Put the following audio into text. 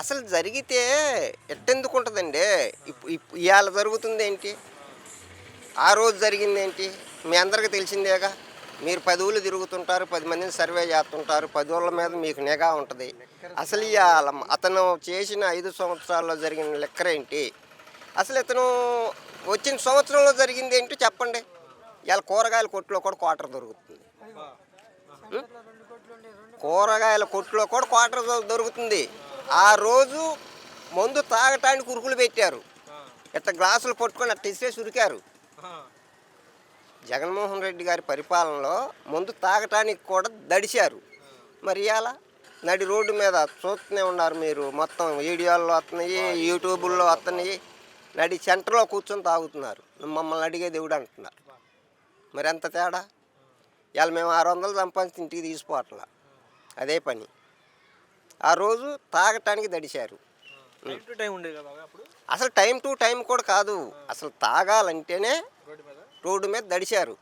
అసలు జరిగితే ఎట్టెందుకు ఉంటుందండి ఇవాళ జరుగుతుంది ఏంటి ఆ రోజు జరిగింది ఏంటి మీ అందరికీ తెలిసిందేగా? మీరు పది ఊళ్ళు తిరుగుతుంటారు పది మందిని సర్వే చేస్తుంటారు పది ఊళ్ళ మీద మీకు నిఘా ఉంటుంది. అసలు ఇవాళ అతను చేసిన ఐదు సంవత్సరాల్లో జరిగిన లెక్కరేంటి అసలు ఇతను వచ్చిన సంవత్సరంలో జరిగింది ఏంటో చెప్పండి. ఇవాళ కూరగాయల కొట్టులో కూడా క్వార్టర్ దొరుకుతుంది? కూరగాయల కొట్టులో కూడా క్వార్టర్ దొరుకుతుంది. ఆ రోజు మందు తాగటానికి ఉరుకులు పెట్టారు. ఇట్లా గ్లాసులు పట్టుకొని అట్ట ఇసేసి ఉరికారు జగన్మోహన్ రెడ్డి గారి పరిపాలనలో ముందు తాగటానికి కూడా దడిశారు. మరి ఇవాళ నడి రోడ్డు మీద చూస్తూనే ఉన్నారు మీరు. మొత్తం వీడియోల్లో వస్తున్నాయి యూట్యూబుల్లో వస్తున్నాయి నడి సెంటర్లో కూర్చొని తాగుతున్నారు. మమ్మల్ని అడిగే దేవుడు అంటున్నారు. మరి ఎంత తేడా? ఇవాళ మేము ఆరు వందలు సంపాదించి ఇంటికి తీసుకోవట్లా అదే పని. ఆ రోజు తాగటానికి దడిశారు. అసలు టైం టు టైం కూడా కాదు. అసలు తాగాలంటేనే రోడ్డు మీద? రోడ్డు మీద దడిశారు.